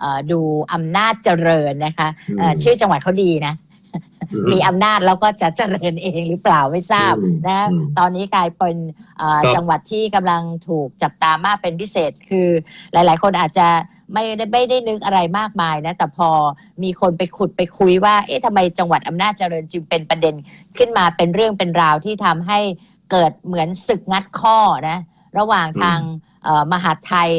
เอ่อดูอำนาจเจริญนะคะเอ่ออืมชื่อจังหวัดเขาดีนะอืมมีอำนาจแล้วก็จะเจริญเองหรือเปล่าไม่ทราบอืมนะอืมตอนนี้กลายเป็นเอ่อครับจังหวัดที่กำลังถูกจับตามากเป็นพิเศษ คือหลาย ๆ คนอาจจะไม่ได้ไม่ได้นึกอะไรมากมายนะแต่พอมีคนไปขุดไปคุยว่า เอ๊ะทำไมจังหวัดอำนาจเจริญจึงเป็นประเด็นขึ้นมาเป็นเรื่องเป็นราวที่ทำให้เกิดเหมือนศึกงัดข้อนะ ระหว่างทางเอ่อมหาดไทย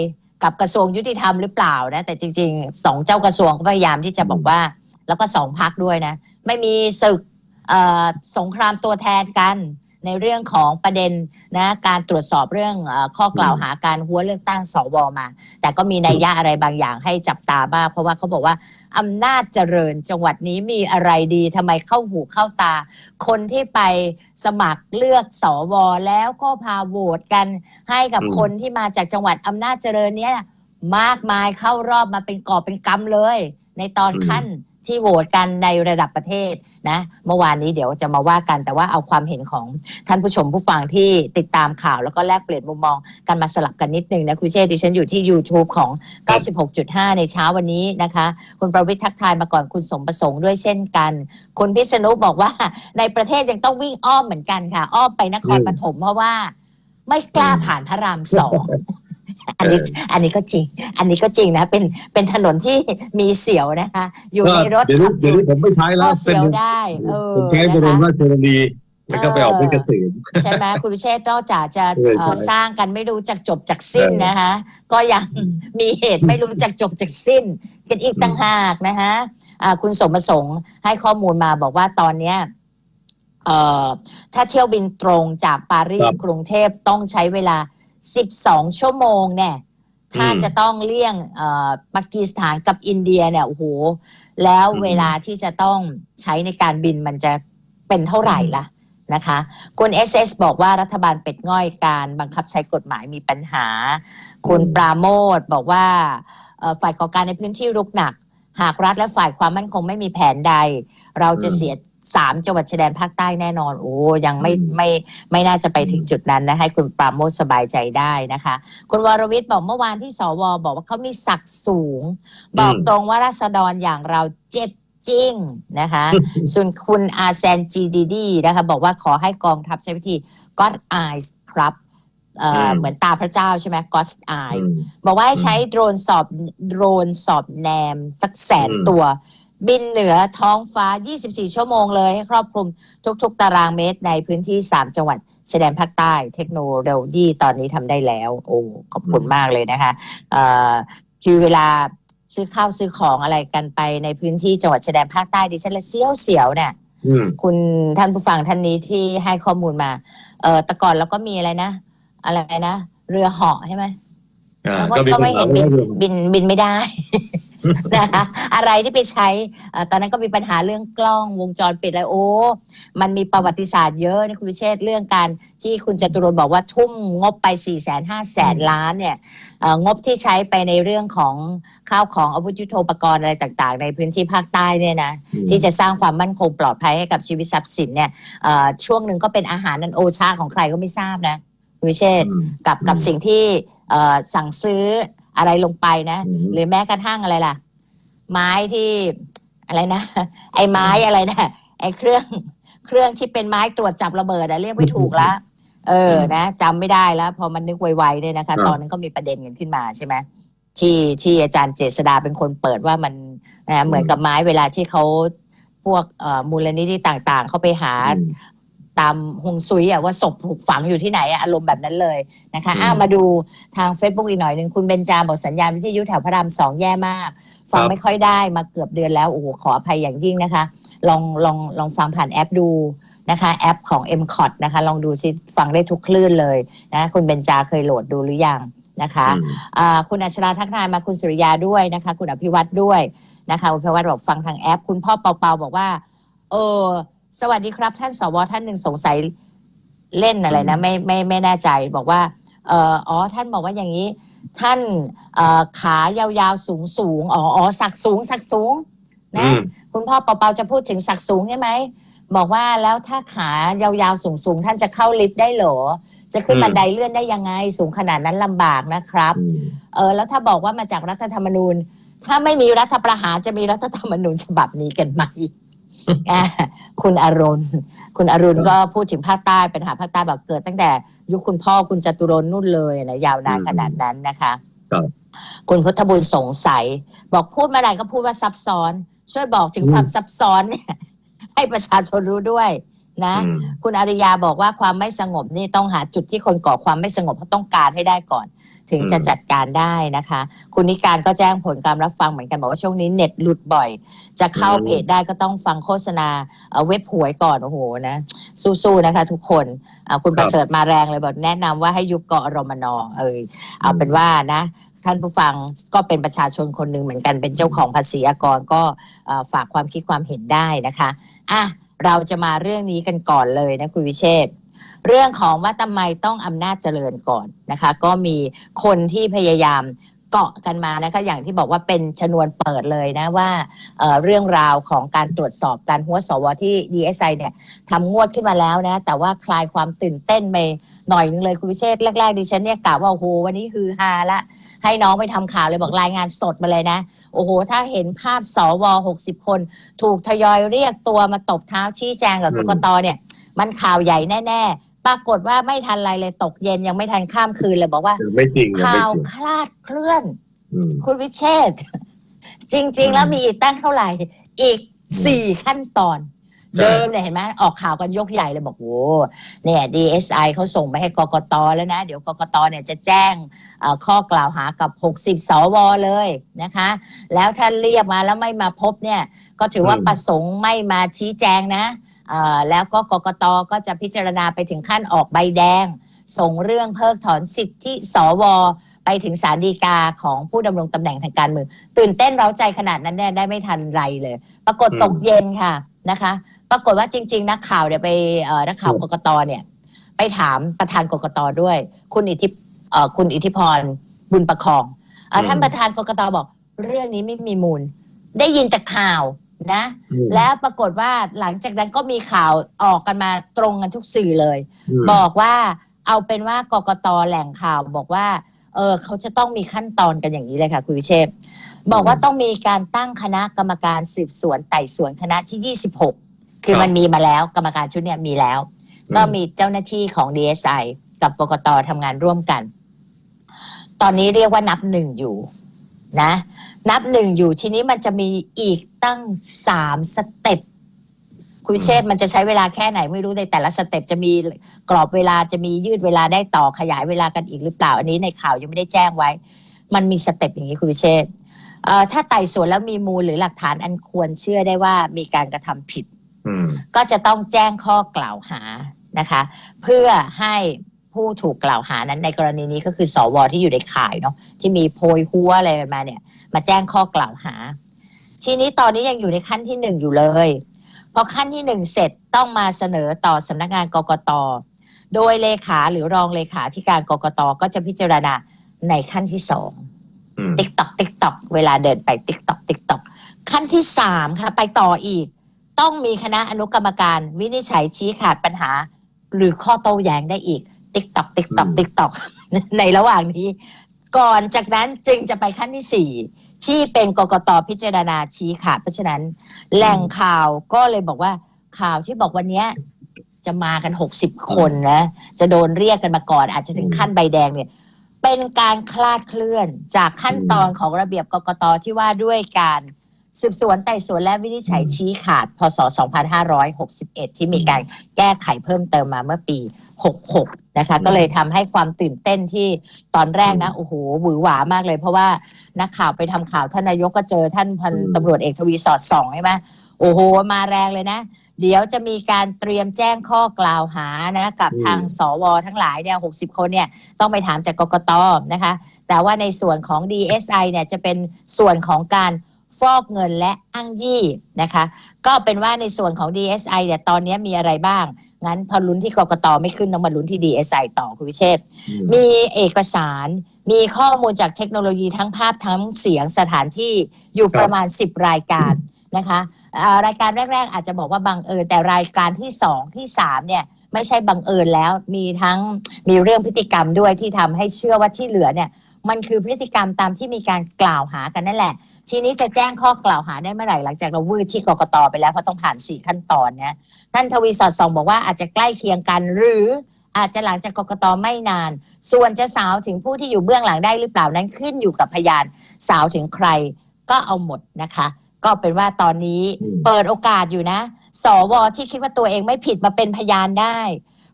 กับกระทรวงยุติธรรมหรือเปล่านะ แต่จริงๆสองเจ้ากระทรวงก็พยายามที่จะบอกว่า แล้วก็สองพักด้วยนะ ไม่มีศึกเอ่อสงครามตัวแทนกัน ในเรื่องของประเด็นนะการตรวจสอบเรื่องเออข้อกล่าวหาการหัวเลือกตั้งสวมา แต่ก็มีนัยยะอะไรบางอย่างให้จับตามากเพราะว่าเขาบอกว่าอำนาจเจริญจังหวัดนี้มีอะไรดีทำไมเข้าหูเข้าตา คนที่ไปสมัครเลือกสวแล้วก็พาโหวตกันให้กับอืมคนที่มาจากจังหวัดอำนาจเจริญเนี้ยมากมายเข้ารอบมาเป็นกอบเป็นกำเลย ในตอนขั้นที่โหวตกันในระดับประเทศ นะเมื่อวานนี้เดี๋ยวจะมาว่ากันแต่ว่าเอาความเห็นของท่านผู้ชมผู้ฟังที่ติดตามข่าว แล้วก็แลกเปลี่ยนมุมมองกันมาสลับกันนิดนึงนะคุณเชษฐ์ดิฉันอยู่ที่ YouTube ของ 96.5 ในเช้าวันนี้นะคะ คุณประวิทย์ทักทายมาก่อนคุณสมประสงค์ด้วยเช่นกัน คุณพิษณุบอกว่าในประเทศยังต้องวิ่งอ้อมเหมือนกันค่ะ อ้อมไปนครปฐมเพราะว่า ไม่กล้าผ่านพระรามสอง อันนี้อันนี้ก็จริง อันนี้ก็จริงนะ เป็นเป็นถนนที่มีเสียวนะคะ อยู่ในรถเดี๋ยวขันี้บอเดี๋ยวยู่นี้ผมไม่ใช้แล้ก็วเป็เสีนยวได้เออผมใช้บรนะมคะราชชนนีแล้วก็ไปออกเป็นเกษมใช่ไหมคุณพิเชษฐ์นอกจากจะใช่เอ่อใช่สร้างกันไม่รู้จักจบจากสิ้นเออนะคะ ก็ยังมีเหตุไม่รู้จักจบจากสิ้น กันอีกต่างหากนะคะอ่าคุณสมประสงค์ให้ข้อมูลมาบอกว่าตอนเนี้ยเอ่อถ้าเที่ยวบินตรงจากปารีคสรับกรุงเทพต้องใช้เวลา 12 ชั่วโมงเนี่ย ถ้าอืมจะต้องเลี่ยงเอ่อปากีสถานกับอินเดียเนี่ยโอ้โห แล้วอืมเวลาที่จะต้องใช้ในการบินมันจะเป็นเท่าไหร่ล่ะนะคะคุณเอสเอสบอกว่ารัฐบาลเป็ดง่อยการบังคับใช้กฎหมายมีปัญหา คุณอืมปราโมทบอกว่าเอ่อฝ่ายก่อการในพื้นที่รุกหนัก หากรัฐและฝ่ายความมั่นคงไม่มีแผนใด เราจะเสีย สามจังหวัดชายแดนภาคใต้แน่นอน โอ้ยังไม่อืมไม่ไม่น่าจะไปถึงจุดนั้นนะให้คุณปราโมทสบายใจได้นะคะ คุณวรวิทย์บอกเมื่อวานที่สวบอกว่าเขามีศักดิ์สูง บอกตรงว่าราษฎรอย่างเราเจ็บจริงนะคะ ส่วนคุณอาเซนจีดีดีนะคะ บอกว่าขอให้กองทัพใช้วิธี God eyes ครับเอ่ออมเหมือนตาพระเจ้าใช่ไหม God's eye อืมบอกว่าให้ใช้โดรนสอบโดรนสอบแนมสักแสนอืมตัว บินเหนือท้องฟ้า 24 ชั่วโมงเลยให้ครอบคลุมทุก ๆ ตารางเมตรในพื้นที่ 3 จังหวัดชายแดนภาคใต้เทคโนโลยีตอนนี้ทำได้แล้ว โอ้ขอบคุณมากเลยนะคะเอ่อคือเวลาซื้อข้าวซื้อของอะไรกันไปในพื้นที่จังหวัดชายแดนภาคใต้ดิฉันละเสียวเสียวๆเนี่ยอืมคุณท่านผู้ฟังท่านนี้ที่ให้ข้อมูลมา เออแต่ก่อนเราก็มีอะไรนะ อะไรนะ เรือเหาะใช่ไหมอ่าแล้วก็ก็มีก็ปัญไม่หาเห็นบินเรื่องบินบินไม่ได้ นะคะอะไรที่ไปใช้เอ่อตอนนั้นก็มีปัญหาเรื่องกล้องวงจรปิดอะไรโอ้ มันมีประวัติศาสตร์เยอะนะคุณวิเชษฐ์เรื่องการที่คุณจตุรนต์บอกว่าทุ่มงบไป4ี่แสนห้าแสนล้านเนี่ยเอ่องบที่ใช้ไปในเรื่องของข้าวของอาวุธยุโทโธปกรณ์อะไรต่าง ๆ ในพื้นที่ภาคใต้เนี่ยนะ อืม ที่จะสร้างความมั่นคงปลอดภัยให้กับชีวิตทรัพย์สินเนี่ยเอ่อช่วงหนึ่งก็เป็นอาหารนันโอชาของใครก็ไม่ทราบนะคุณวิเชษฐ์ อืม กับกับอืม สิ่งที่เอ่อสั่งซื้อ อะไรลงไปนะอืมหรือแม้กระทั่งอะไรล่ะ ไม้ที่อะไรนะ ไอ้ไม้อะไรนะ ไอ้เครื่องเครื่องที่เป็นไม้ตรวจจับระเบิดอะเรียกไม่ถูกละเออนะจำไม่ได้แล้ว พอมันนึกไวๆเนี่ยนะคะครับตอนนั้นก็มีประเด็นกันขึ้นมาใช่ไหมที่ที่อาจารย์เจษดาเป็นคนเปิดว่ามันนะเหมือนกับไม้เวลาที่เขาพวกเอ่อมูลนิธิต่างๆ เขาไปหาอืม ตามฮวงซุยอะว่าศพถูกฝังอยู่ที่ไหนอะอารมณ์แบบนั้นเลยนะคะอืมอ้ามาดูทาง Facebook อีกหน่อยหนึ่งคุณเบนจาบอกสัญญาณวิทยุแถวพระรามสองแย่มาก ฟังครับไม่ค่อยได้มาเกือบเดือนแล้วโอ้โหขออภัยอย่างยิ่งนะคะ ลองลองลองฟังผ่านแอปดูนะคะแอปของ m c o t นะคะ ลองดูซิฟังได้ทุกคลื่นเลยนะคุณเบนจาเคยโหลดดูหรือยังนะคะอืมอ่าคุณอัชราทักทายมาคุณสุริยาด้วยนะคะ คุณอภิวัตรด้วยนะคะคุณอภิวัตรบอกฟังทางแอป คุณพ่อเปาเปาบอกว่า เออ สวัสดีครับ ท่านสวท่านหนึ่งสงสัยเล่นอะไรนะไม่ไม่ไม่แน่ใจบอกว่าเอออ๋อท่านบอกว่าอย่างนี้ ท่านเอ่อขายาวๆสูงสูงอ๋ออ๋อสักสูงสักสูงนะอืมคุณพ่อเปาเปาจะพูดถึงสักสูงใช่ไหมบอกว่าแล้วถ้าขายาวๆสูงๆท่านจะเข้าลิฟต์ได้เหรอ จะขึ้นอืมบันไดเลื่อนได้ยังไง สูงขนาดนั้นลำบากนะครับอืมเออแล้วถ้าบอกว่ามาจากรัฐธรรมนูญ ถ้าไม่มีรัฐประหารจะมีรัฐธรรมนูญฉบับนี้กันไหมอ่า คุณอรุณ คุณอรุณก็พูดถึงภาคใต้ปัญหาภาคใต้แบบเกิดตั้งแต่ยุคคุณพ่อคุณจตุรนต์นู่นเลยนะยาวนานขนาดนั้นนะคะครับคุณพุทธบุญสงสัย บอกพูดเมื่อไหร่ก็พูดว่าซับซ้อน ช่วยบอกถึงความซับซ้อนเนี่ยให้ประชาชนรู้ด้วยนะอืมคุณอาริยาบอกว่าความไม่สงบนี่ต้องหาจุดที่คนก่อความไม่สงบเขาต้องการให้ได้ก่อน ถึงจะจัดการได้นะคะ คุณนิการก็แจ้งผลการรับฟังเหมือนกันบอกว่าช่วงนี้เน็ตหลุดบ่อย จะเข้าเพจได้ก็ต้องฟังโฆษณาเอ่อเว็บหวยก่อนโอ้โหนะสู้ๆนะคะ ทุกคนคุณประเสริฐมาแรงเลยบอกแนะนำว่าให้ยุบเกอรมนอเอยเอาเป็นว่านะท่านผู้ฟังก็เป็นประชาชนคนหนึ่งเหมือนกันเป็นเจ้าของภาษีอากรก็ฝากความคิดความเห็นได้นะคะอะเราจะมาเรื่องนี้กันก่อนเลยนะคุณวิเชษ เรื่องของว่าทำไมต้องอำนาจเจริญก่อนนะคะ ก็มีคนที่พยายามเกาะกันมานะคะอย่างที่บอกว่าเป็นชนวนเปิดเลยนะว่าเเรื่องราวของการตรวจสอบการหัวสวที่ DSI เนี่ยทำงวดขึ้นมาแล้วนะแต่ว่าคลายความตื่นเต้นไปหน่อยนึงเลยคุณวิเชษแรกๆดิฉันเนี่ยกะว่าโอ้โหวันนี้คือฮาละให้น้องไปทำข่าวเลยบอกรายงานสดมาเลยนะ โอ้โห ถ้าเห็นภาพสว60คน ถูกทยอยเรียกตัวมาตบเท้าชี้แจงกับกมกตเนี่ย มันข่าวใหญ่แน่ๆ ปรากฏว่าไม่ทันไรเลยตกเย็นยังไม่ทันข้ามคืนเลยบอกว่ายังไม่จริงยังข่าไม่วจริงคลาดเคลื่อนอืมคุณวิเชษฐ์จริง ๆ แล้วมีอีกตั้งเท่าไหร่ อีกสี่ขั้นตอนใช่เดิมเนี่ยเห็นไหมออกข่าวกันยกใหญ่เลยบอกโอ้เนี่ย DSI เขาส่งไปให้กกตแล้วนะ เดี๋ยวกกตเนี่ยจะแจ้งเอ่อข้อกล่าวหากับ 60 สวเลยนะคะ แล้วถ้าเรียกมาแล้วไม่มาพบเนี่ย ก็ถือว่าอืมประสงค์ไม่มาชี้แจงนะเอ่อ แล้วก็กกตก็จะพิจารณาไปถึงขั้นออกใบแดง ส่งเรื่องเพิกถอนสิทธิสว ไปถึงศาลฎีกาของผู้ดำรงตำแหน่งทางการเมืองตื่นเต้นเร้าใจขนาดนั้นเนี่ยได้ไม่ทันไรเลย ปรากฏอืมตกเย็นค่ะนะคะ ปรากฏว่าจริง ๆ นักข่าวเนี่ยไปเอ่อนักข่าวอืมกกตเนี่ย ไปถามประธานกกตด้วย คุณอิทธิเอ่อคุณอิทธิพรบุญประคองเอ่อท่านประธานกกตบอกเรื่องนี้ไม่มีมูล ได้ยินแต่ข่าว นะอืมแล้วปรากฏว่าหลังจากนั้นก็มีข่าวออกกันมาตรงกันทุกสื่อเลยมบอกว่าเอาเป็นว่ากกตแหล่งข่าวบอกว่า เออเขาจะต้องมีขั้นตอนกันอย่างนี้เลยค่ะคุณวิเชษฐ์บอกว่าต้องมีการตั้งคณะกรรมการสืบสวนไต่สวนคณะที่ 26 คือมันมีมาแล้วกรรมการชุดเนี้ยมีแล้ว ก็มีเจ้าหน้าที่ของ DSI กับกกตทำงานร่วมกัน ตอนนี้เรียกว่านับหนึ่งอยู่นะ นับหนึ่งอยู่ทีนี้มันจะมีอีกตั้งสามสเต็ปคุณวิเชษฐ์มันจะใช้เวลาแค่ไหนไม่รู้ในแต่ละสเต็ปจะมีกรอบเวลาจะมียืดเวลาได้ต่อขยายเวลากันอีกหรือเปล่า อันนี้ในข่าวยังไม่ได้แจ้งไว้ มันมีสเต็ปอย่างนี้คุณวิเชษฐ์เอ่อถ้าไต่สวนแล้วมีมูลหรือหลักฐานอันควรเชื่อได้ว่ามีการกระทำผิดอืมก็จะต้องแจ้งข้อกล่าวหานะคะ เพื่อให้ ผู้ถูกกล่าวหานั้นในกรณีนี้ก็คือสวที่อยู่ในข่ายเนาะที่มีโพยหัวอะไรกันมาเนี่ย มาแจ้งข้อกล่าวหา ทีนี้ตอนนี้ยังอยู่ในขั้นที่หนึ่งอยู่เลยพอขั้นที่หนึ่งเสร็จต้องมาเสนอต่อสำนักงานกกตโดยเลขาหรือรองเลขาธิการกกตก็จะพิจารณาในขั้นที่สองอืมติ๊กตอกติ๊กตอกเวลาเดินไปติ๊กตอกติ๊กตอกขั้นที่สามค่ะ ไปต่ออีก ต้องมีคณะอนุกรรมการวินิจฉัยชี้ขาดปัญหา หรือข้อโต้แย้งได้อีก ติ๊กตอกติ๊กตอกอืมติ๊กตอกในระหว่างนี้ ก่อนจากนั้นจึงจะไปขั้นที่สี่ที่เป็นกกตพิจารณาชี้ขาดเพราะฉะนั้นแหล่งข่าวก็เลยบอกว่าข่าวที่บอกวันเนี้ยจะมากันหกสิบคนนะจะโดนเรียกกันมาก่อน อาจจะถึงขั้นใบแดงเนี่ย เป็นการคลาดเคลื่อนจากขั้นตอนของระเบียบกกตที่ว่าด้วยการ สืบสวนไต่สวนและวินิจฉัยชี้ขาด พศ 2561 ที่มีการแก้ไขเพิ่มเติมมาเมื่อปี 66 นะคะ ก็เลยทำให้ความตื่นเต้นที่ตอนแรกนะ โอ้โหหวือหวามากเลย เพราะว่านักข่าวไปทำข่าวท่านนายกก็เจอท่านพันอืมตำรวจเอกทวีสอดส่องใช่ไหมโอ้โห มาแรงเลยนะ เดี๋ยวจะมีการเตรียมแจ้งข้อกล่าวหานะกับอืมทางสวทั้งหลายเนี่ย60คนเนี่ยต้องไปถามจากกกตนะคะ แต่ว่าในส่วนของ DSI เนี่ยจะเป็นส่วนของการ ฟอกเงินและอ้างยี่นะคะ ก็เป็นว่าในส่วนของ DSI เนี่ยตอนนี้มีอะไรบ้าง งั้นพอลุ้นที่กกตไม่ขึ้นต้องมาลุ้นที่ DSI ต่อคุณวิเชษฐ์อืมมีเอกสารมีข้อมูลจากเทคโนโลยีทั้งภาพทั้งเสียงสถานที่อยู่ประมาณ 10 รายการนะคะอ่ารายการแรก ๆ อาจจะบอกว่าบังเอิญแต่รายการที่ 2 ที่ 3 เนี่ยไม่ใช่บังเอิญแล้วมีทั้งมีเรื่องพฤติกรรมด้วยที่ทำให้เชื่อว่าที่เหลือเนี่ยมันคือพฤติกรรมตามที่มีการกล่าวหากันนั่นแหละ ทีนี้จะแจ้งข้อกล่าวหาได้เมื่อไหร่หลังจากเราวืดที่กกตไปแล้วเพราะต้องผ่านสี่ขั้นตอนนะท่านทวีสอดส่องบอกว่าอาจจะใกล้เคียงกันหรืออาจจะหลังจากกกตไม่นาน ส่วนจะสาวถึงผู้ที่อยู่เบื้องหลังได้หรือเปล่านั้นขึ้นอยู่กับพยานสาวถึงใครก็เอาหมดนะคะ ก็เป็นว่าตอนนี้อืมเปิดโอกาสอยู่นะ สวที่คิดว่าตัวเองไม่ผิดมาเป็นพยานได้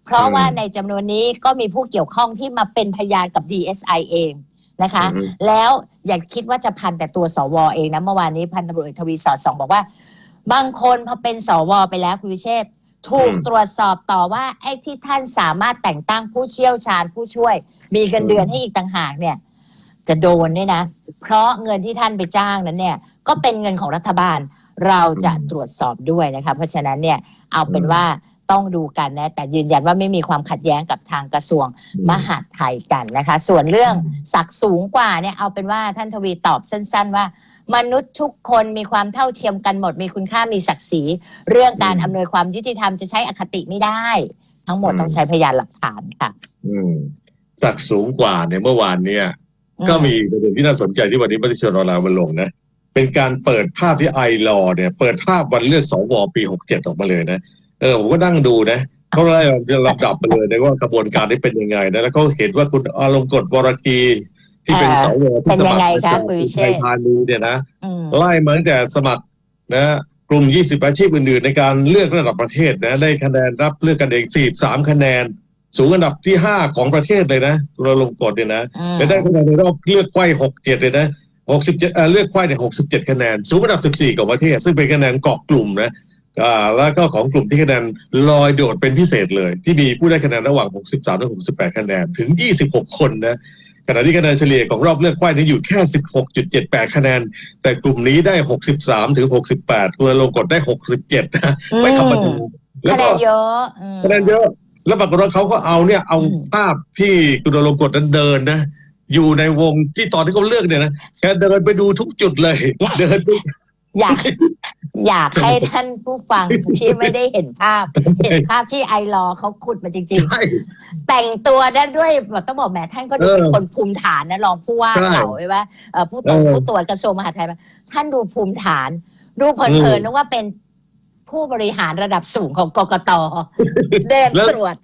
เพราะอืมว่าในจำนวนนี้ก็มีผู้เกี่ยวข้องที่มาเป็นพยานกับ DSI เองนะคะอืมแล้ว อย่าคิดว่าจะพันแต่ตัวสวเองนะเมื่อวานนี้พันตำรวจเอกทวีสอดส่องบอกว่า บางคนพอเป็นสวไปแล้วคุณวิเชษฐ์ถูกอืมตรวจสอบต่อว่าไอ้ที่ท่านสามารถแต่งตั้งผู้เชี่ยวชาญผู้ช่วย มีเงินเดือนให้อีกต่างหากเนี่ย จะโดนด้วยนะ เพราะเงินที่ท่านไปจ้างนั้นเนี่ย ก็เป็นเงินของรัฐบาลเราจะตรวจสอบด้วยนะคะเพราะฉะนั้นเนี่ยเอาเป็นว่า ต้องดูกันนะ แต่ยืนยันว่าไม่มีความขัดแย้งกับทางกระทรวงมหาดไทยกันนะคะ ส่วนเรื่องศักดิ์สูงกว่าเนี่ยเอาเป็นว่าท่านทวีตอบสั้น ๆ ว่ามนุษย์ทุกคนมีความเท่าเทียมกันหมด มีคุณค่ามีศักดิ์ศรี เรื่องการอืมอำนวยความยุติธรรมจะใช้อคติไม่ได้ ทั้งหมดอืมต้องใช้พยานหลักฐานค่ะ อืมสักสูงกว่าเนี่ยเมื่อวานเนี่ยก็มีประเด็นที่น่าสนใจที่วันนี้มติชนออนไลน์มาลงนะ เป็นการเปิดภาพที่ไอรอเนี่ย เปิดภาพวันเลือกสวปีหกเจ็ดออกมาเลยนะ เออผมก็นั่งดูนะเขาไล่ลำดับไปเลยนะว่ากระบวนการนี้เป็นยังไงนะแล้วก็เห็นว่าคุณอารมณ์กฎวรกีที่เป็นเออสวเป็นที่สยังมัคไงรคะจากคุณวิเชไทษยพาณีเนี่ยนะอืมไล่มาตั้งแต่สมัครนะกลุ่ม 20 อาชีพอื่นๆ ในการเลือกระดับประเทศนะได้คะแนนรับเลือกกันเอง43คะแนน สูงอันดับที่ 5 ของประเทศเลยนะคุณอารมณ์กฎเนี่ยนะอืมและได้คะแนนในรอบเลือกไขว้67 เลยนะ67เอ่อเลือกไขว้เนี่ย67 คะแนน สูงอันดับ 14 ของประเทศ ซึ่งเป็นคะแนนเกาะกลุ่มนะอ่า แล้วก็ของกลุ่มที่คะแนนลอยโดดเป็นพิเศษเลย ที่มีผู้ได้คะแนนระหว่าง 63ถึง68 คะแนนถึง 26 คนนะขณะที่คะแนนเฉลี่ยของรอบเลือกไขว้นี้อยู่แค่ 16.78 คะแนน แต่กลุ่มนี้ได้ 63 ถึง 68คุณอารมณ์กดได้ 67 นะไม่ธรรมดาแล้วคะแนก็นเยอะอืมคะแนนเยอะ แล้วปรากฏว่าเขาก็เอาเนี่ยเอาอืมภาพที่คุณอารมณ์กดนั้นเดินนะอยู่ในวงที่ตอนที่เขาเลือกเนี่ยนะแกเดินไปดูทุกจุดเลย เดินไป อยากอยากให้ท่านผู้ฟังที่ไม่ได้เห็นภาพ เห็นภาพที่ไอรอว์เขาขุดมาจริงๆใช่แต่งตัวได้ด้วยแบบต้องบอกแหมท่านก็ดูเป็นเออคนภูมิฐานนะรองผู้ว่าใช่เก่าใช่ไหมเอ่อผู้ตรวจเออ ผู้ตรวจกระทรวงมหาดไทยมาท่านดูภูมิฐาน ดูเพอืลินมๆนึกว่าเป็นผู้บริหารระดับสูงของกกตเดินแล้วตรวจ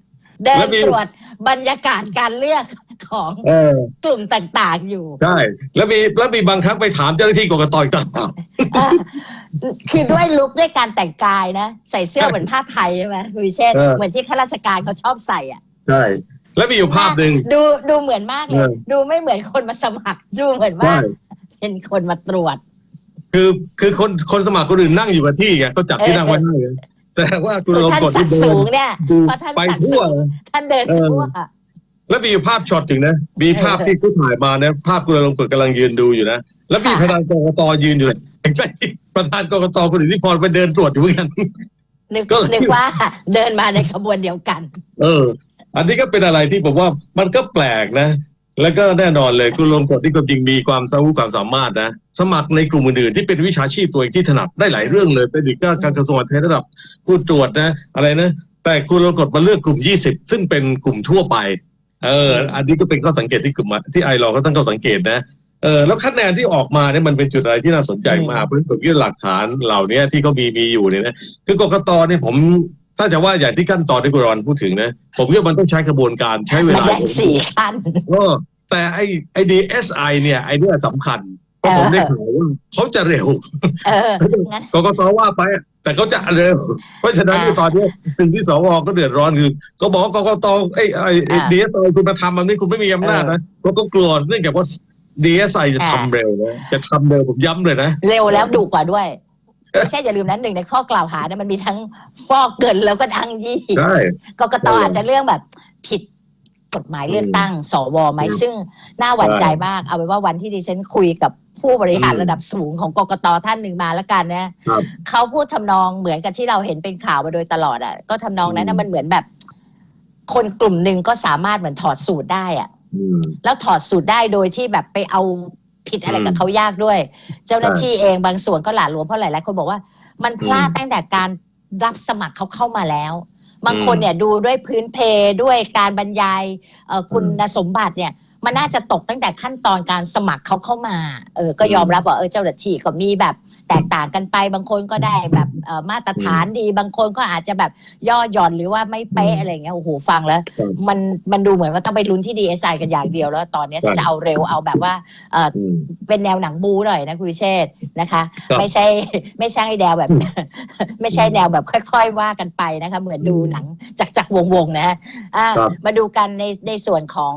เดิแล้นวมี ตรวจบรรยากาศการเลือก ของเออกลุ่มต่างๆอยู่ ใช่ แล้วมีแล้วมีบางครั้งไปถามเจ้าหน้าที่กกตอีกต่างหากอะคือด้วยลุคด้วยการแต่งกายนะ ใส่เสื้อเหมือนผ้าไทยใช่ไหมคุณวิเชษฐ์เออ เหมือนที่ข้าราชการเขาชอบใส่อะใช่ แล้วมีอยู่ภาพหนึ่ง ดูดูเหมือนมากเลเอย อ ดูไม่เหมือนคนมาสมัคร ดูเหมือนว่า ใช่ เป็นคนมาตรวจ คือคือคนคนสมัครคนอื่นนั่งอยู่กับที่ไงเขาจัดที่นั่งไว้ให้แต่ว่าคุณคืออารมท่านณ์กดสัที่กเดิสูนงเนี่ยดูเพราะท่านไปสักทั่ว สูงท่านเดินเออทั่ว แล้วมีอยู่ภาพช็อตถึงนะ มีภาพที่ผู้ถ่ายมานะ ภาพคุณอารมณ์กดกำลังยืนดูอยู่นะ แล้วมีค่ะประธานกกตยืนอยู่ใกล้ๆประธานกกตคุณอิทธิพรไปเดินตรวจอยู่เหมือนกันนึกก็เลยนึกว่าเดินมาในขบวนเดียวกัน เออ อันนี้ก็เป็นอะไรที่ผมว่ามันก็แปลกนะ แล้วก็แน่นอนเลยคุณลงกฎที่ความจริงมีความสามารถความสามารถนะ สมัครในกลุ่มอื่นๆที่เป็นวิชาชีพตัวเองที่ถนัดได้หลายเรื่องเลยเป็นอีกการกระทรวงการคลังระดับผู้ตรวจนะ อะไรนะ แต่คุณลงกฎมาเลือกกลุ่ม 20 ซึ่งเป็นกลุ่มทั่วไป เออ อันนี้ก็เป็นข้อสังเกตที่กลุ่มที่ไอรอก็ตั้งข้อสังเกตนะเออแล้วคะแนนที่ออกมาเนี่ยมันเป็นจุดอะไรที่น่าสนใจมากเพราะผมยื่นหลักฐานเหล่านี้ที่เขามีมีอยู่เนี่ยนะคือกกตเนี่ยผมถ้าจะว่าอย่างที่ขั้นตอนที่คุณรอนพูดถึงนะผมคิดว่ามันต้องใช้กระบวนการใช้เวมันลาแยกสี่ขั้นเออแต่ไอไอดีเอสไอเนี่ยไอเนี่ยสำคัญเพราะผมได้ข่าวว่าเขาจะเร็วเอองั้นกกตว่าไป แต่เขาจะเร็วเพราะฉะนั้นอ่าตอนนี้สิ่งที่สวก็เดือดร้อนคือเขาบอกว่ากกตไอไออ่าดีเอสไอคุณมาทำมันนี่คุณไม่มีอำนาจนะเขาก็กลัวเนื่องจากว่าดีเอสไอจะอ่าทำเร็วนะจะทำเร็วผมย้ำเลยนะ เร็วแล้วดุกว่าด้วยไม่ใช่อย่าลืมนั้นหนึ่งในข้อกล่าวหาเนี่ยมันมีทั้งฟอกเกินแล้วก็ทั้งยี่ใช่กกตเออออาจจะเรื่องแบบผิดกฎหมายเลือกตั้ง สวไหมอืมซึ่งน่าหวั่นใจมาก เอาไว้ว่าวันที่ดิฉันคุยกับ ผู้บริหารอืมระดับสูงของกกตท่านหนึ่งมาแล้วกันนะครับเขาพูดทำนองเหมือนกับที่เราเห็นเป็นข่าวมาโดยตลอดอะก็ทำนองนั้นอืนะมมันเหมือนแบบ คนกลุ่มหนึ่งก็สามารถเหมือนถอดสูตรได้อะอืมแล้วถอดสูตรได้โดยที่แบบไปเอาผิดอะไรกับอืมเขายากด้วย เจ้าหน้าที่เองบางส่วนก็หลาหลวมเพราะหลายๆคนบอกว่ามันพลาดอืมตั้งแต่การรับสมัครเขาเข้ามาแล้ว บางอืมคนเนี่ยดูด้วยพื้นเพด้วยการบรรยายเอ่อคุณสมบัติเนี่ย มันน่าจะตกตั้งแต่ขั้นตอนการสมัครเขาเข้ามา เออ ก็ยอมรับว่าเออเจ้าหน้าที่ก็มีแบบ แตกต่างกันไปบางคนก็ได้แบบเอ่อมาตรฐานดี บางคนก็อาจจะแบบย่อหย่อนหรือว่าไม่เป๊ะอะไรอย่างเงี้ยโอ้โหฟังแล้ว ครับมันมันดูเหมือนว่าต้องไปลุ้นที่ดีเอสไอกันอย่างเดียวแล้วตอนเนี้ยครับถ้าจะเอาเร็วเอาแบบว่าเอออืม เป็นแนวหนังบูหน่อยนะคุณวิเชษฐ์นะคะ ครับไม่ใช่ไม่ใช่แนวแบบ ไม่ใช่แนวแบบค่อย ๆ ว่ากันไปนะคะ เหมือนดูหนังจากจากวงวงๆนะอะครับมาดูกันในในส่วนของ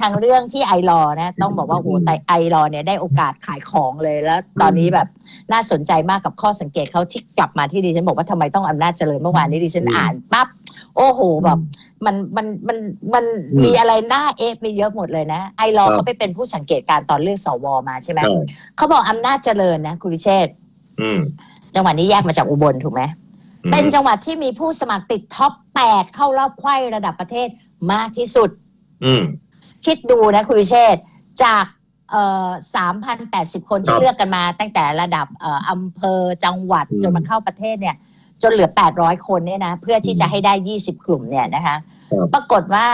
ทางเรื่องที่ไอรอนะ ต้องบอกว่าโอ้โหแต่ไอรอเนี่ยได้โอกาสขายของเลยแล้ว ตอนนี้แบบน่าสนใจมากกับข้อสังเกตเขาที่กลับมาที่ดิฉันบอกว่าทำไมต้องอำนาจเจริญเมื่อวานนี้ดิฉันอืมอ่านปั๊บโอ้โหแบบมันมันมันมันอืมมีอะไรน่าเอ๊ะไปเยอะหมดเลยนะ ไอรอครับ เขาไปเป็นผู้สังเกตการณ์ตอนเลือกสวมาใช่ไหมใช่เขาบอกอำนาจเจริญนะคุณวิเชษฐ์อืมจังหวัดนี้แยกมาจากอุบลถูกไหม อืมเป็นจังหวัดที่มีผู้สมัครติดท็อป 8 เข้ารอบไขว้ระดับประเทศมากที่สุด อืม คิดดูนะคุณวิเชษฐ์จาก เอ่อ3,080คนคที่รับเลือกกันมา ตั้งแต่ระดับเอ่ออำเภอจังหวัดอืมจนมาเข้าประเทศเนี่ย จนเหลือ800คนเนี่ยนะ เพื่อที่จะให้ได้20กลุ่มเนี่ยนะคะ ครับปรากฏว่า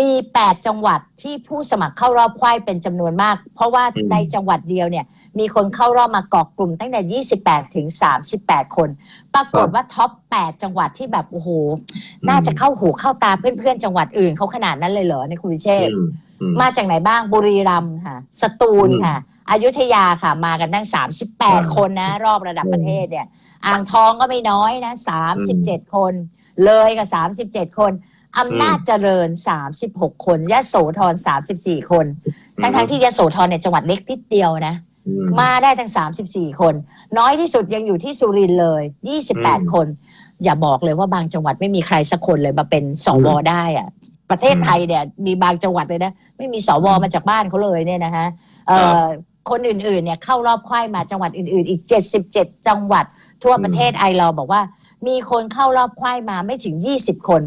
มี8จังหวัดที่ผู้สมัครเข้ารอบไขว้เป็นจำนวนมาก เพราะว่าอืม ในจังหวัดเดียวเนี่ย มีคนเข้ารอบมากอกกลุ่มตั้งแต่28ถึง38คน ปรากฏว่าท็อป8จังหวัดที่แบบโอ้โหน่าจะเข้าหูเข้าตาเพื่อนๆจังหวัดอื่นเขาขนาดนั้นเลยเหรอในยคุณวิเชษฐ์อืมอื มมาจากไหนบ้างบุรีรัมย์ค่ะ สตูลอืมค่ะ อยุธยาค่ะมากันตั้งอ่า38 คนนะ รอบระดับอืมประเทศเนี่ย อ่างทองก็ไม่น้อยนะ 37 คน เลยกับ 37 คนอำนาจเจริญ 36 คนยะโสธร 34 คน ทั้งๆที่ยะโสธรเนี่ยจังหวัดเล็กนิดเดียวนะอืมาได้ทั้ง 34 คน น้อยที่สุดยังอยู่ที่สุรินทร์เลยอืม28 คน อย่าบอกเลยว่าบางจังหวัดไม่มีใครสักคนเลยมาเป็นสวได้อะ ประเทศไทยเนี่ยมีบางจังหวัดเลยนะ ไม่มีสวมาจากบ้านเขาเลยเนี่ยนะคะเอ่อคนอื่นๆเนี่ยเข้ารอบไขว้มาจังหวัดอื่น ๆ อีก 77 จังหวัด ทั่วประเทศไอรอว์บอกว่า มีคนเข้ารอบไขว้มาไม่ถึง 20 คน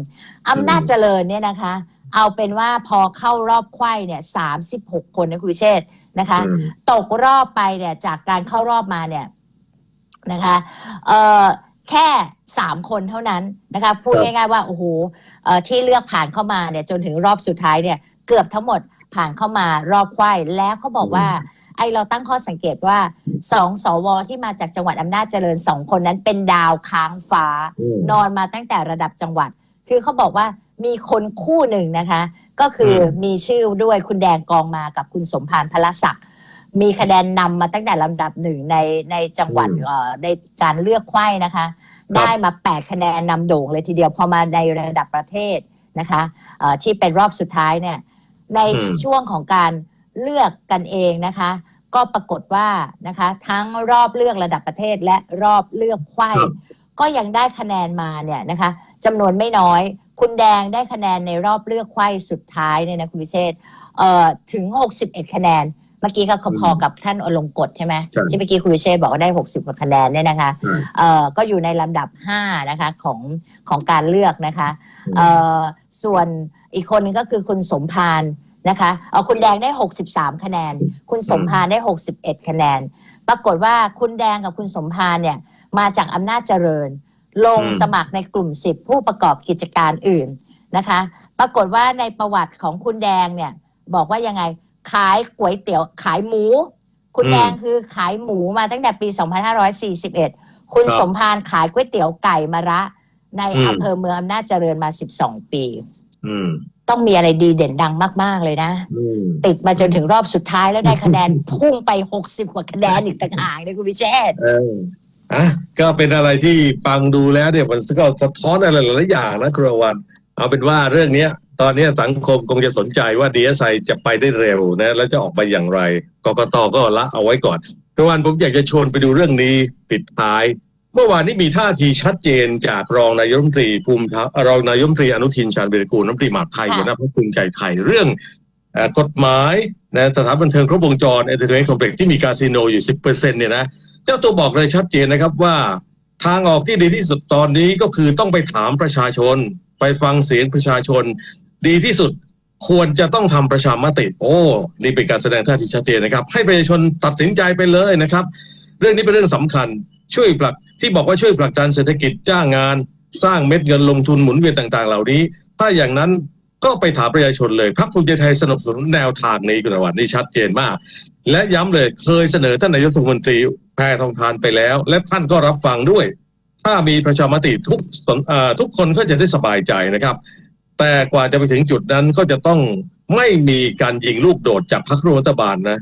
อำนาจเจริญเนี่ยนะคะ เอาเป็นว่าพอเข้ารอบไขว้เนี่ย36 คนนะคุณวิเชษฐ์นะคะอืมตกรอบไปเนี่ยจากการเข้ารอบมาเนี่ยนะคะ เอ่อ แค่สามคนเท่านั้นนะคะพูดครับ ง่ายๆว่าโอ้โหเอ่อที่เลือกผ่านเข้ามาเนี่ยจนถึงรอบสุดท้ายเนี่ยเกือบทั้งหมดผ่านเข้ามารอบไขว้แล้วเขาบอกว่า ไอเราตั้งข้อสังเกตว่าสองสวที่มาจากจังหวัดอำนาจเจริญสองคนนั้นเป็นดาวค้างฟ้า อืม นอนมาตั้งแต่ระดับจังหวัด คือเขาบอกว่ามีคนคู่หนึ่งนะคะ ก็คืออม มีชื่อด้วยคุณแดงกองมากับคุณสมพานพลศักดิ์ มีคะแนนนำมาตั้งแต่ลำดับหนึ่งในในจังหวัดเอ่อในการเลือกไขว้นะคะ ได้มา 8 คะแนนนำโด่งเลยทีเดียวพอมาในระดับประเทศนะคะเอ่อที่เป็นรอบสุดท้ายเนี่ยในอืม ช่วงของการเลือกกันเองนะคะ ก็ปรากฏว่านะคะทั้งรอบเลือกระดับประเทศและรอบเลือกไขว้ครับก็ยังได้คะแนนมาเนี่ยนะคะจำนวนไม่น้อย คุณแดงได้คะแนนในรอบเลือกไขว้สุดท้ายเนี่ยนะคุณวิเชษฐ์เอ่อถึง 61 คะแนน เมื่อกี้ก็พอกับท่านอลงกฎใช่ไหมใช่ที่เมื่อกี้คุณวิเชษฐ์บอกว่าได้ 60กว่าคะแนนเนี่ยนะคะใช่ เอ่อก็อยู่ในลำดับ 5 นะคะของของการเลือกนะคะเอ่อส่วนอีกคนนึงก็คือคุณสมพานนะคะเอาคุณแดงได้ 63 คะแนน คุณสมพานได้ 61 คะแนน ปรากฏว่าคุณแดงกับคุณสมพานเนี่ยมาจากอำนาจเจริญ ลงอืม สมัครในกลุ่ม 10 ผู้ประกอบกิจการอื่นนะคะ ปรากฏว่าในประวัติของคุณแดงเนี่ย บอกว่ายังไง ขายก๋วยเตี๋ยวขายหมู คุณอืม แดงคือขายหมูมาตั้งแต่ปี 2541 คุณครับสมพานขายก๋วยเตี๋ยวไก่มะระ ในอืมอำเภอเมืองอำนาจเจริญมา 12 ปี อืม ต้องมีอะไรดีเด่นดังมาก ๆ เลยนะ อืม ติดมาจนถึงรอบสุดท้ายแล้วได้คะแนน พุ่งไป 60 กว่าคะแนนอีกต่างหากเลยคุณพิเชษฐ์เอออะก็เป็นอะไรที่ฟังดูแล้วเนี่ยมันก็สะท้อนอะไรหลายๆอย่างนะครวัน เอาเป็นว่าเรื่องเนี้ยตอนเนี้ยสังคมคงจะสนใจว่าดีเอสไอจะไปได้เร็วนะแล้วจะออกมาอย่างไรกกตก็ละเอาไว้ก่อนครวันผมอยากจะชวนไปดูเรื่องนี้ปิดท้าย เมื่อวานนี้มีท่าทีชัดเจนจากรองนายกรัฐมนตรีภูมิธรรมรองนายกรัฐมนตรีอนุทินชาญวิรกูลรัฐมนตรีมหาดไทยหัวหน้าพรรคภูมิใจไทยเรื่องเอ่อกฎหมายนะสถานบันเทิงครบวงจรเอนเตอร์เทนเมนต์คอมเพล็กซ์ที่มีคาสิโนอยู่ 10%เนี่ยนะเจ้าตัวบอกเลยชัดเจนนะครับว่า ทางออกที่ดีที่สุดตอนนี้ก็คือต้องไปถามประชาชน ไปฟังเสียงประชาชน ดีที่สุดควรจะต้องทำประชามติ โอ้ นี่เป็นการแสดงท่าทีชัดเจนนะครับ ให้ประชาชนตัดสินใจไปเลยนะครับ เรื่องนี้เป็นเรื่องสำคัญช่วยผลักที่บอกว่าช่วยผลักดันเศรษฐกิจจ้างงาน สร้างเม็ดเงินลงทุนหมุนเวียนต่างๆ เหล่านี้ ถ้าอย่างนั้นก็ไปถามประชาชนเลยพรรคภูมิใจไทยสนับสนุนแนวทางนี้คุณนวัดนี่ชัดเจนมาก และย้ำเลยเคยเสนอท่านนายกรัฐมนตรีแพทองทานไปแล้ว และท่านก็รับฟังด้วย ถ้ามีประชามติทุกทุกคนก็จะได้สบายใจนะครับ แต่กว่าจะไปถึงจุดนั้นก็จะต้องไม่มีการยิงลูกโดดจากพรรครัฐบาลนะ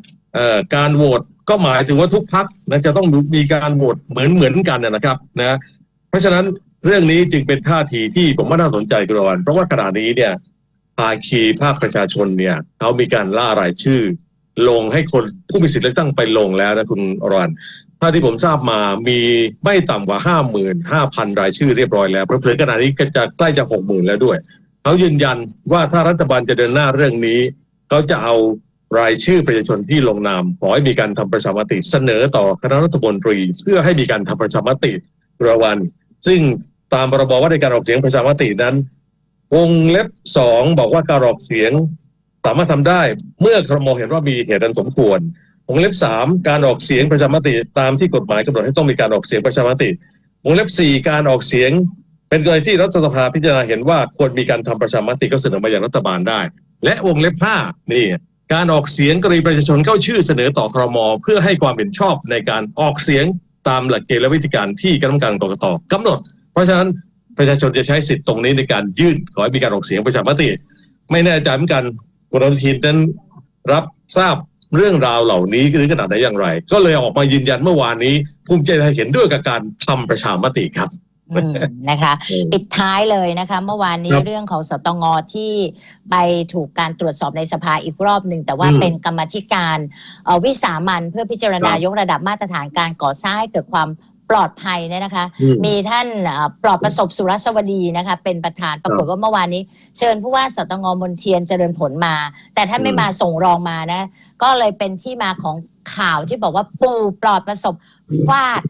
การโหวตก็หมายถึงว่าทุกพรรคนะจะต้องมีการโหวตเหมือนเหมือนกันนะครับนะเพราะฉะนั้นเรื่องนี้จึงเป็นท่าทีที่ผมว่าน่าสนใจกรวันเพราะว่าขณะนี้เนี่ยภาคีภาคประชาชนเนี่ยเขามีการล่ารายชื่อ ลงให้คนผู้มีสิทธิ์เลือกตั้งไปลงแล้วนะคุณรวรรณ ถ้าที่ผมทราบมามีไม่ต่ำกว่าห้าหมื่นห้าพันรายชื่อเรียบร้อยแล้วเพราะเพลขณะนี้ก็จะใกล้จะหกหมื่นแล้วด้วยเขายืนยันว่าถ้ารัฐบาลจะเดินหน้าเรื่องนี้เขาจะเอารายชื่อประชาชนที่ลงนามขอให้มีการทำประชามติเสนอต่อคณะรัฐมนตรี เพื่อให้มีการทำประชามติระวัน ซึ่งตามพรบว่าในการออกเสียงประชามตินั้น วงเล็บสองบอกว่าการออกเสียงสามารถทำได้เมื่อครมเห็นว่ามีเหตุอันสมควร วงเล็บสามการออกเสียงประชามติตามที่กฎหมายกำหนดให้ต้องมีการออกเสียงประชามติวงเล็บสี่การออกเสียง เป็นกรณีที่รัฐสภาพิจารณาเห็นว่าควรมีการทำประชามติก็เสนอมาอย่างรัฐบาลได้ และวงเล็บห้านี่การออกเสียงกรณีประชาชนเข้าชื่อเสนอต่อครม เพื่อให้ความเห็นชอบในการออกเสียงตามหลักเกณฑ์และวิธีการที่คณะกรรมการกรกตกำหนด เพราะฉะนั้นประชาชนจะใช้สิทธิ์ตรงนี้ในการยื่นขอให้มีการออกเสียงประชามติ ไม่แน่ใจเหมือนกันคุณอนุทินนั้นรับทราบ เรื่องราวเหล่านี้หรือขนาดไหนอย่างไร ก็เลยออกมายืนยันเมื่อวานนี้ ภูมิใจไทยเห็นด้วยกับการทำประชามติครับอืมนะคะ ปิดท้ายเลยนะคะ เมื่อวานนี้ครับเรื่องของสตงที่ไปถูกการตรวจสอบในสภาอีกรอบหนึ่ง แต่ว่าอืมเป็นกรรมาธิการเอ่อวิสามันเพื่อพิจารณาครับยกระดับมาตรฐานการก่อสร้างให้เกิดความป ลอดภัยเนี่ยนะคะ อืม มีท่านเอ่อปลอดประสบสุรสวดีนะคะ เป็นประธานปรากฏว่าเมื่อวานนี้ เชิญผู้ว่าสตงมนเทียนเจริญผลมา แต่ท่านไม่อืม มาส่งรองมานะ ก็เลยเป็นที่มาของข่าวที่บอกว่าปู่ปลอดประสบฟาด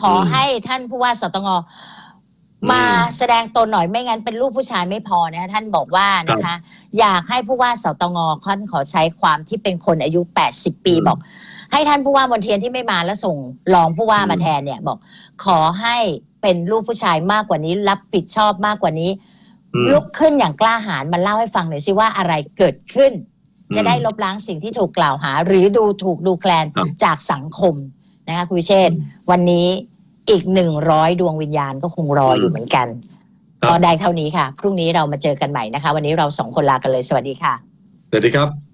ขอให้ท่านผู้ว่าสตงมาแสดงตนหน่อยไม่งั้นเป็นลูกผู้ชายไม่พอนะท่านบอกว่านะคะ อยากให้ผู้ว่าสตงท่านขอใช้ความที่เป็นคนอายุ 80 ปีอืมบอก ให้ท่านผู้ว่ามนเทียนที่ไม่มาแล้วส่งรองผู้ว่าอืมมาแทนเนี่ยบอก ขอให้เป็นลูกผู้ชายมากกว่านี้ รับผิดชอบมากกว่านี้อืมลุกขึ้นอย่างกล้าหาญมาเล่าให้ฟังหน่อยสิว่าอะไรเกิดขึ้นอืมจะได้ลบล้างสิ่งที่ถูกกล่าวหา หรือดูถูกดูแคลนครับจากสังคมนะคะคุณวิเชษฐ์วันนี้อีกหนึ่งร้อยดวงวิญญาณก็คงรออยู่เหมือนกันครับก็ได้เท่านี้ค่ะ พรุ่งนี้เรามาเจอกันใหม่นะคะ วันนี้เราสองคนลากันเลย สวัสดีค่ะ สวัสดีครับ